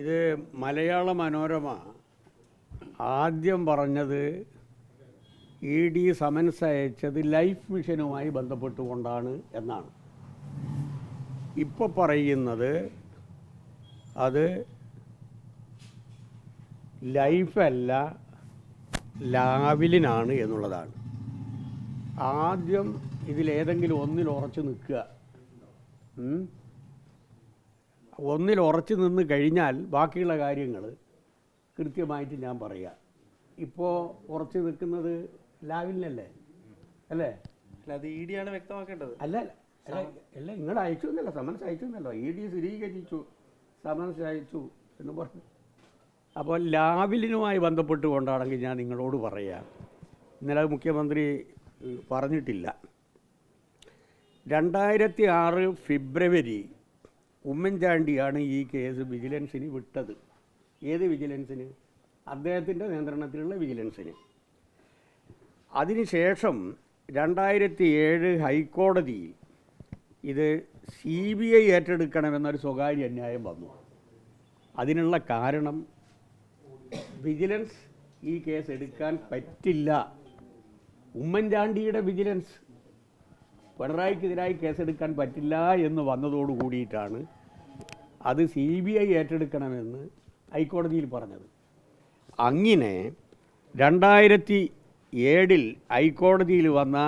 ഇത് മലയാള മനോരമ ആദ്യം പറഞ്ഞത് ഇ ഡി സമൻസ് അയച്ചത് ലൈഫ് മിഷനുമായി ബന്ധപ്പെട്ടുകൊണ്ടാണ് എന്നാണ്. ഇപ്പോൾ പറയുന്നത് അത് ലൈഫല്ല ലാവിലിനാണ് എന്നുള്ളതാണ്. ആദ്യം ഇതിലേതെങ്കിലും ഒന്നിൽ ഉറച്ചു നിൽക്കുക? ഒന്നിൽ ഉറച്ചു നിന്ന് കഴിഞ്ഞാൽ ബാക്കിയുള്ള കാര്യങ്ങൾ കൃത്യമായിട്ട് ഞാൻ പറയാം. ഇപ്പോൾ ഉറച്ചു നിൽക്കുന്നത് ലാവിലല്ലേ അല്ലേ? അല്ല അത് ഇ ഡി ആണ് വ്യക്തമാക്കേണ്ടത്. അല്ല അല്ല അല്ല നിങ്ങൾ അയച്ചു എന്നല്ല സമൻസ് അയച്ചു എന്നല്ലോ. ഇ ഡി സ്ഥിരീകരിച്ചു സമൻസ് അയച്ചു എന്ന് പറഞ്ഞു. അപ്പോൾ ലാവിലിനുമായി ബന്ധപ്പെട്ടുകൊണ്ടാണെങ്കിൽ ഞാൻ നിങ്ങളോട് പറയാം. ഇന്നലെ മുഖ്യമന്ത്രി പറഞ്ഞിട്ടില്ല. രണ്ടായിരത്തി ആറ് ഫെബ്രുവരി ഉമ്മൻചാണ്ടിയാണ് ഈ കേസ് വിജിലൻസിന് വിട്ടത്. ഏത് വിജിലൻസിന്? അദ്ദേഹത്തിന്റെ നിയന്ത്രണത്തിലുള്ള വിജിലൻസിന്. അതിനുശേഷം രണ്ടായിരത്തി ഏഴ് ഹൈക്കോടതിയിൽ ഇത് സി ബി ഐ ഏറ്റെടുക്കണമെന്നൊരു സ്വകാര്യ അന്യായം വന്നു. അതിനുള്ള കാരണം വിജിലൻസ് ഈ കേസ് എടുക്കാൻ പറ്റില്ല. ഉമ്മൻചാണ്ടിയുടെ വിജിലൻസ് പിണറായിക്കെതിരായി കേസെടുക്കാൻ പറ്റില്ല എന്ന് വന്നതോടു കൂടിയിട്ടാണ് അത് സി ബി ഐ ഏറ്റെടുക്കണമെന്ന് ഹൈക്കോടതിയിൽ പറഞ്ഞത്. അങ്ങനെ രണ്ടായിരത്തി ഏഴിൽ ഹൈക്കോടതിയിൽ വന്ന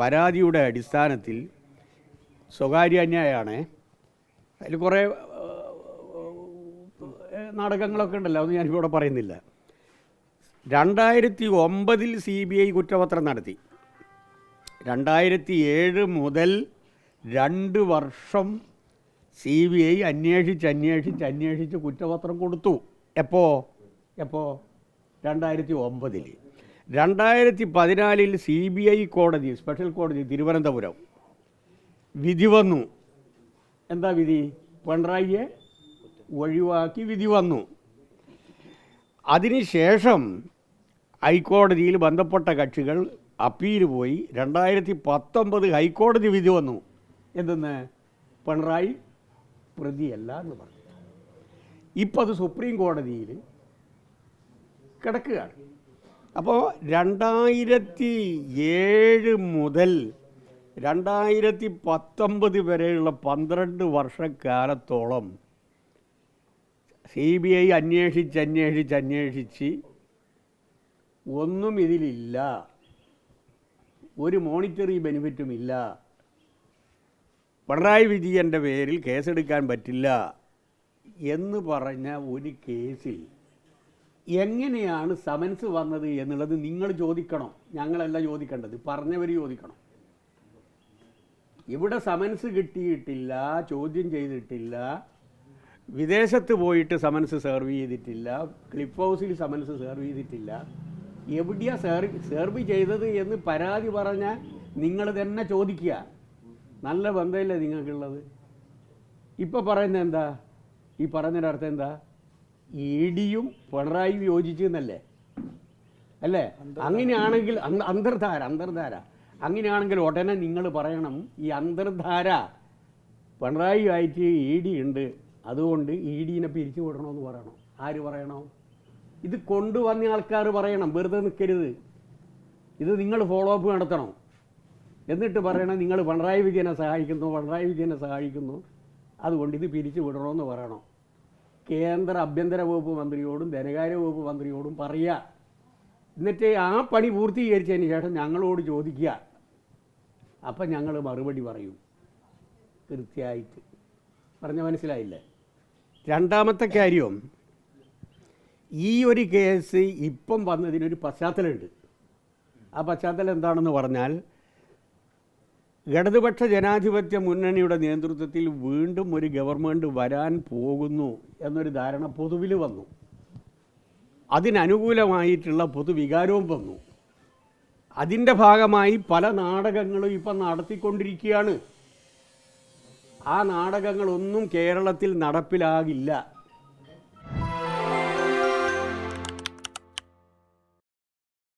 പരാതിയുടെ അടിസ്ഥാനത്തിൽ സ്വകാര്യ അന്യായമാണ് അതിൽ കുറേ നാടകങ്ങളൊക്കെ ഉണ്ടല്ലോ അതൊന്നും ഞാനിവിടെ പറയുന്നില്ല. രണ്ടായിരത്തി ഒമ്പതിൽ സി ബി ഐ കുറ്റപത്രം നടത്തി. രണ്ടായിരത്തി ഏഴ് മുതൽ രണ്ട് വർഷം സി ബി ഐ അന്വേഷിച്ച് അന്വേഷിച്ച് അന്വേഷിച്ച് കുറ്റപത്രം കൊടുത്തു. എപ്പോ? എപ്പോ? രണ്ടായിരത്തി ഒമ്പതിൽ രണ്ടായിരത്തി പതിനാലിൽ സി ബി ഐ കോടതി സ്പെഷ്യൽ കോടതി തിരുവനന്തപുരം വിധി വന്നു. എന്താ വിധി? പിണറായിയെ ഒഴിവാക്കി വിധി വന്നു. അതിനുശേഷം ഹൈക്കോടതിയിൽ ബന്ധപ്പെട്ട കക്ഷികൾ അപ്പീൽ പോയി. രണ്ടായിരത്തി പത്തൊമ്പത് ഹൈക്കോടതി വിധി വന്നു. എന്തെന്ന്? പിണറായി പ്രതിയല്ല എന്ന് പറഞ്ഞു. ഇപ്പം അത് സുപ്രീം കോടതിയിൽ കിടക്കുകയാണ്. അപ്പോൾ രണ്ടായിരത്തി ഏഴ് മുതൽ രണ്ടായിരത്തി പത്തൊമ്പത് വരെയുള്ള പന്ത്രണ്ട് വർഷക്കാലത്തോളം സി ബി ഐ അന്വേഷിച്ച് അന്വേഷിച്ച് അന്വേഷിച്ച് ഒന്നും ഇതിലില്ല. ഒരു മോണിറ്ററി ബെനിഫിറ്റും ഇല്ല പിണറായി വിജയന്റെ പേരിൽ കേസെടുക്കാൻ പറ്റില്ല എന്ന് പറഞ്ഞ ഒരു കേസിൽ എങ്ങനെയാണ് സമൻസ് വന്നത് എന്നുള്ളത് നിങ്ങൾ ചോദിക്കണം. ഞങ്ങളല്ല ചോദിക്കേണ്ടത്. പറഞ്ഞവർ ചോദിക്കണം. ഇവിടെ സമൻസ് കിട്ടിയിട്ടില്ല ചോദ്യം ചെയ്തിട്ടില്ല. വിദേശത്ത് പോയിട്ട് സമൻസ് സെർവ് ചെയ്തിട്ടില്ല. ക്ലിപ്പ് ഹൗസിൽ സമൻസ് സെർവ് ചെയ്തിട്ടില്ല. എവിടെയാണ് സെർവ് സെർവ് ചെയ്തത് എന്ന് പരാതി പറഞ്ഞാൽ നിങ്ങൾ തന്നെ ചോദിക്കുക. നല്ല ബന്ധമില്ലേ നിങ്ങൾക്കുള്ളത്? ഇപ്പോൾ പറയുന്നത് എന്താ? ഈ പറഞ്ഞതിന്റെ അർത്ഥം എന്താ? ഇ ഡിയും പിണറായിയും യോജിച്ചു എന്നല്ലേ അല്ലേ അങ്ങനെയാണെങ്കിൽ അന്തർധാര അന്തർധാര. അങ്ങനെയാണെങ്കിൽ ഉടനെ നിങ്ങൾ പറയണം ഈ അന്തർധാര പിണറായി ആയിട്ട് ഇ ഡി ഉണ്ട്. അതുകൊണ്ട് ഇ ഡിനെ പിരിച്ചു വിടണമെന്ന് പറയണം. ആര് പറയണോ? ഇത് കൊണ്ടുവന്ന ആൾക്കാർ പറയണം. വെറുതെ നിൽക്കരുത് ഇത് നിങ്ങൾ ഫോളോ അപ്പ് നടത്തണം. എന്നിട്ട് പറയണം നിങ്ങൾ പിണറായി വിജയനെ സഹായിക്കുന്നു പിണറായി വിജയനെ സഹായിക്കുന്നു. അതുകൊണ്ട് ഇത് പിരിച്ചു വിടണമെന്ന് പറയണം. കേന്ദ്ര ആഭ്യന്തര വകുപ്പ് മന്ത്രിയോടും ധനകാര്യ വകുപ്പ് മന്ത്രിയോടും പറയുക എന്നിട്ട് ആ പണി പൂർത്തീകരിച്ചതിന് ശേഷം ഞങ്ങളോട് ചോദിക്കുക. അപ്പം ഞങ്ങൾ മറുപടി പറയും. കൃത്യമായിട്ട്. പറഞ്ഞ മനസ്സിലായില്ലേ? രണ്ടാമത്തെ കാര്യം ഈ ഒരു കേസ് ഇപ്പം വന്നതിനൊരു പശ്ചാത്തലമുണ്ട്. ആ പശ്ചാത്തലം എന്താണെന്ന് പറഞ്ഞാൽ ഇടതുപക്ഷ ജനാധിപത്യ മുന്നണിയുടെ നേതൃത്വത്തിൽ വീണ്ടും ഒരു ഗവൺമെന്റ് വരാൻ പോകുന്നു എന്നൊരു ധാരണ പൊതുവിൽ വന്നു. അതിനനുകൂലമായിട്ടുള്ള പൊതുവികാരവും വന്നു. അതിന്റെ ഭാഗമായി പല നാടകങ്ങളും ഇപ്പം നടത്തിക്കൊണ്ടിരിക്കുകയാണ്. ആ നാടകങ്ങളൊന്നും കേരളത്തിൽ നടപ്പിലാകില്ല.